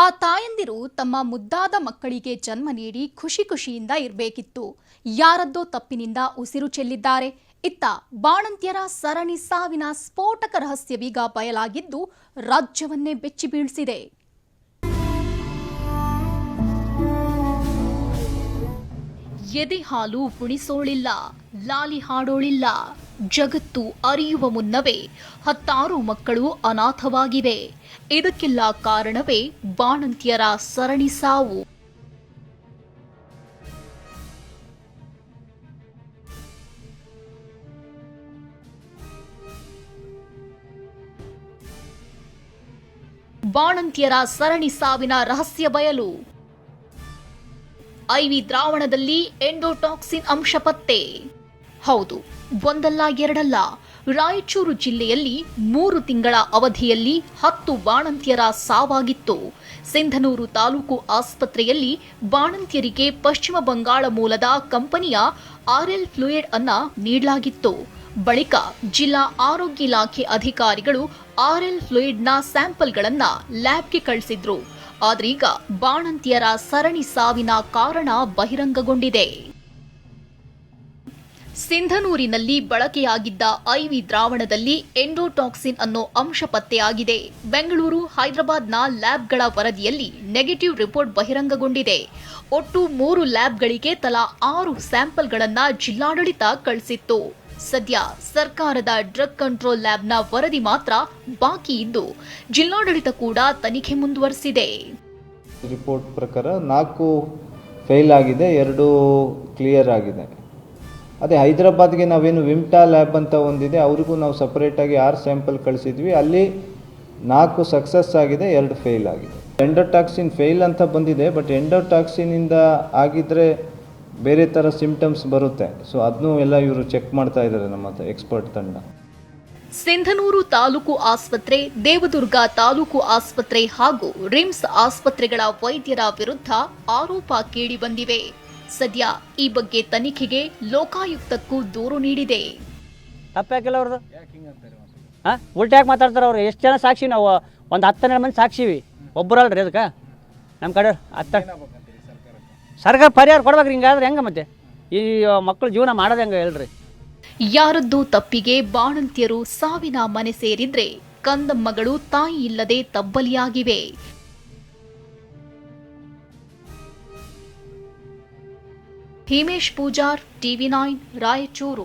ಆ ತಾಯಂದಿರು ತಮ್ಮ ಮುದ್ದಾದ ಮಕ್ಕಳಿಗೆ ಜನ್ಮ ನೀಡಿ ಖುಷಿ ಖುಷಿಯಿಂದ ಇರಬೇಕಿತ್ತು. ಯಾರದ್ದೋ ತಪ್ಪಿನಿಂದ ಉಸಿರು ಚೆಲ್ಲಿದ್ದಾರೆ. ಇತ್ತ ಬಾಣಂತ್ಯರ ಸರಣಿ ಸಾವಿನ ಸ್ಫೋಟಕ ರಹಸ್ಯವೀಗ ಬಯಲಾಗಿದ್ದು ರಾಜ್ಯವನ್ನೇ ಬೆಚ್ಚಿ ಬೀಳಿಸಿದೆ. ಎದೆ ಹಾಲು ಪುಣಿಸೋಳಿಲ್ಲ, ಲಾಲಿ ಹಾಡೋಳಿಲ್ಲ. ಜಗತ್ತು ಅರಿಯುವ ಮುನ್ನವೇ ಹತ್ತಾರು ಮಕ್ಕಳು ಅನಾಥವಾಗಿವೆ. ಇದಕ್ಕೆಲ್ಲ ಕಾರಣವೇ ಬಾಣಂತಿಯರ ಸರಣಿ ಸಾವು. ಬಾಣಂತಿಯರ ಸರಣಿ ಸಾವಿನ ರಹಸ್ಯ ಬಯಲು. ಐವಿ ದ್ರಾವಣದಲ್ಲಿ ಎಂಡೋಟಾಕ್ಸಿನ್ ಅಂಶ ಪತ್ತೆ. ಹೌದು, ಒಂದಲ್ಲ ಎರಡಲ್ಲ. ರಾಯಚೂರು ಜಿಲ್ಲೆಯಲ್ಲಿ ಮೂರು ತಿಂಗಳ ಅವಧಿಯಲ್ಲಿ ಹತ್ತು ಬಾಣಂತಿಯರ ಸಾವಾಗಿತ್ತು. ಸಿಂಧನೂರು ತಾಲೂಕು ಆಸ್ಪತ್ರೆಯಲ್ಲಿ ಬಾಣಂತಿಯರಿಗೆ ಪಶ್ಚಿಮ ಬಂಗಾಳ ಮೂಲದ ಕಂಪನಿಯ ಆರ್ಎಲ್ ಫ್ಲೂಯಿಡ್ ಅನ್ನ ನೀಡಲಾಗಿತ್ತು. ಬಳಿಕ ಜಿಲ್ಲಾ ಆರೋಗ್ಯ ಇಲಾಖೆ ಅಧಿಕಾರಿಗಳು ಆರ್ಎಲ್ ಫ್ಲೂಯಿಡ್ನ ಸ್ಯಾಂಪಲ್ಗಳನ್ನ ಲ್ಯಾಬ್ಗೆ ಕಳಿಸಿದ್ರು. ಆದ್ರೀಗ ಬಾಣಂತಿಯರ ಸರಣಿ ಸಾವಿನ ಕಾರಣ ಬಹಿರಂಗಗೊಂಡಿದೆ. ಸಿಂಧನೂರಿನಲ್ಲಿ ಬಳಕೆಯಾಗಿದ್ದ ಐವಿ ದ್ರಾವಣದಲ್ಲಿ ಎಂಡೋಟಾಕ್ಸಿನ್ ಅನ್ನೋ ಅಂಶ ಪತ್ತೆಯಾಗಿದೆ. ಬೆಂಗಳೂರು, ಹೈದರಾಬಾದ್ನ ಲ್ಯಾಬ್ಗಳ ವರದಿಯಲ್ಲಿ ನೆಗೆಟಿವ್ ರಿಪೋರ್ಟ್ ಬಹಿರಂಗಗೊಂಡಿದೆ. ಒಟ್ಟು ಮೂರು ಲ್ಯಾಬ್ಗಳಿಗೆ ತಲಾ ಆರು ಸ್ಯಾಂಪಲ್ಗಳನ್ನ ಜಿಲ್ಲಾಡಳಿತ ಕಳಿಸಿತ್ತು. ಸದ್ಯ ಸರ್ಕಾರದ ಡ್ರಗ್ ಕಂಟ್ರೋಲ್ ಲ್ಯಾಬ್ನ ವರದಿ ಮಾತ್ರ ಬಾಕಿ ಇದ್ದು, ಜಿಲ್ಲಾಡಳಿತ ಕೂಡ ತನಿಖೆ ಮುಂದುವರೆಸಿದೆ. ರಿಪೋರ್ಟ್ ಪ್ರಕಾರ ನಾಲ್ಕು ಫೇಲ್ ಆಗಿದೆ, ಎರಡು ಕ್ಲಿಯರ್ ಆಗಿದೆ. ಅದೇ ಹೈದರಾಬಾದ್ಗೆ ನಾವೇನು ವಿಮ್ಟಾ ಲ್ಯಾಬ್ ಅಂತ ಒಂದಿದೆ, ಅವ್ರಿಗೂ ನಾವು ಸಪ್ರೇಟಾಗಿ ಆರು ಸ್ಯಾಂಪಲ್ ಕಳಿಸಿದ್ವಿ. ಅಲ್ಲಿ ನಾಲ್ಕು ಸಕ್ಸಸ್ ಆಗಿದೆ, ಎರಡು ಫೇಲ್ ಆಗಿದೆ. ಎಂಡೋಟಾಕ್ಸಿನ್ ಫೇಲ್ ಅಂತ ಬಂದಿದೆ, ಬಟ್ ಎಂಡೋಟಾಕ್ಸಿನಿಂದ ಆಗಿದ್ದರೆ ಬೇರೆ ಥರ ಸಿಂಪ್ಟಮ್ಸ್ ಬರುತ್ತೆ. ಸೊ ಅದನ್ನೂ ಎಲ್ಲ ಇವರು ಚೆಕ್ ಮಾಡ್ತಾ ಇದ್ದಾರೆ ನಮ್ಮ ಎಕ್ಸ್ಪರ್ಟ್ ತಂಡ. ಸಿಂಧನೂರು ತಾಲೂಕು ಆಸ್ಪತ್ರೆ, ದೇವದುರ್ಗ ತಾಲೂಕು ಆಸ್ಪತ್ರೆ ಹಾಗೂ ರಿಮ್ಸ್ ಆಸ್ಪತ್ರೆಗಳ ವೈದ್ಯರ ವಿರುದ್ಧ ಆರೋಪ ಕೇಳಿಬಂದಿವೆ ಸದ್ಯ ಈ ಬಗ್ಗೆ ತನಿಖೆಗೆ ಲೋಕಾಯುಕ್ತಕ್ಕೂ ದೂರು ನೀಡಿದೆ. ತಪ್ಪಾಕಿಲ್ಲ ಅವ್ರದ್ದು ಹಾಂ? ಉಲ್ಟಾ ಯಾಕೆ ಮಾತಾಡ್ತಾರೆ ಅವ್ರು? ಎಷ್ಟು ಜನ ಸಾಕ್ಷಿ ನಾವು? ಒಂದು ಹತ್ತನ್ನೆರಡು ಮಂದಿ ಸಾಕ್ಷಿವಿ. ಒಬ್ಬರಲ್ರಿ ಅದಕ್ಕೆ? ನಮ್ಮ ಕಡೆ ಹತ್ತ ಸರ್ಕಾರ ಪರಿಹಾರ ಕೊಡ್ಬೇಕ್ರಿ ಹಿಂಗಾದ್ರೆ ಹೆಂಗೆ ಮತ್ತೆ? ಈ ಮಕ್ಕಳು ಜೀವನ ಮಾಡೋದು ಹೆಂಗೆ ಹೇಳ್ರಿ? ಯಾರದ್ದು ತಪ್ಪಿಗೆ ಬಾಣಂತಿಯರು ಸಾವಿನ ಮನೆ ಸೇರಿದ್ರೆ ಕಂದಮ್ಮಗಳು ತಾಯಿ ಇಲ್ಲದೆ ತಬ್ಬಲಿಯಾಗಿವೆ. Himesh Pujar TV nine Raichur.